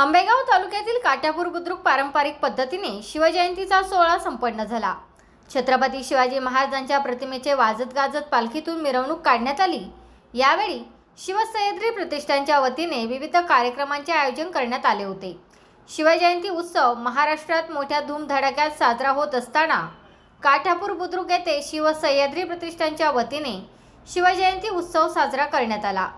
आंबेगाव तालुक्यातील काट्यापूर बुद्रुक पारंपरिक पद्धतीने शिवजयंतीचा सोहळा संपन्न झाला. छत्रपती शिवाजी महाराजांच्या प्रतिमेचे वाजत गाजत पालखीतून मिरवणूक काढण्यात आली. यावेळी शिवसह्याद्री प्रतिष्ठानच्या वतीने विविध कार्यक्रमांचे आयोजन करण्यात आले होते. शिवजयंती उत्सव महाराष्ट्रात मोठ्या धूमधडाक्यात साजरा होत असताना काठापूर बुद्रुक येथे शिवसह्याद्री प्रतिष्ठानच्या वतीने शिवजयंती उत्सव साजरा करण्यात आला.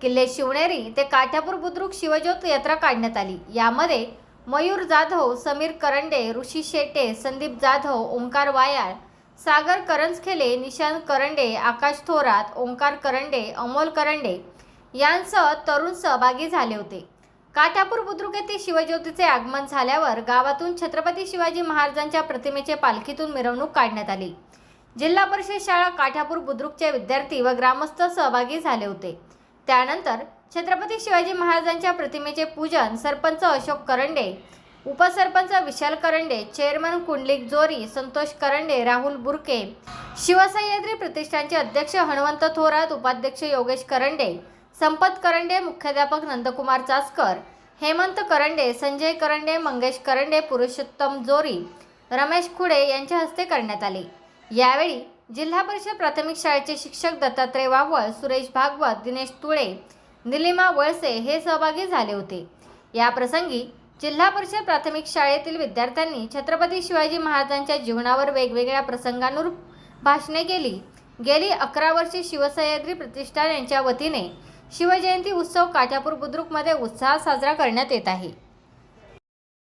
किल्ले शिवनेरी ते काठापूर बुद्रुक शिवज्योत यात्रा काढण्यात आली. यामध्ये मयूर जाधव समीर करंडे ऋषी शेट्टे संदीप जाधव ओंकार वायाळ सागर करंजखेले निशांत करंडे आकाश थोरात ओंकार करंडे अमोल करंडे यांसह तरुण सहभागी झाले होते. काठापूर बुद्रुक येथे शिवज्योतीचे आगमन झाल्यावर गावातून छत्रपती शिवाजी महाराजांच्या प्रतिमेचे पालखीतून मिरवणूक काढण्यात आली. जिल्हा परिषद शाळा काठापूर बुद्रुकचे विद्यार्थी व ग्रामस्थ सहभागी झाले होते. त्यानंतर छत्रपती शिवाजी महाराजांच्या प्रतिमेचे पूजन सरपंच अशोक करंडे उपसरपंच विशाल करंडे चेअरमन कुंडलिक जोरी संतोष करंडे राहुल बुरके शिवसह्याद्री प्रतिष्ठानचे अध्यक्ष हणवंत थोरात उपाध्यक्ष योगेश करंडे संपत करंडे मुख्याध्यापक नंदकुमार चासकर हेमंत करंडे संजय करंडे मंगेश करंडे पुरुषोत्तम जोरी रमेश खुडे यांच्या हस्ते करण्यात आले. यावेळी जिल्हा परिषद प्राथमिक शाळेचे शिक्षक दत्तात्रय वावळ सुरेश भागवत दिनेश तुळे निलिमा वळसे हे सहभागी झाले होते. या प्रसंगी जिल्हा परिषद प्राथमिक शाळेतील विद्यार्थ्यांनी छत्रपती शिवाजी महाराजांच्या जीवनावर वेगवेगळ्या प्रसंगानुरूप भाषणे केली. गेली अकरा वर्षे शिवसह्याद्री प्रतिष्ठान यांच्या वतीने शिवजयंती उत्सव काठापूर बुद्रुकमध्ये उत्साहात साजरा करण्यात येत आहे.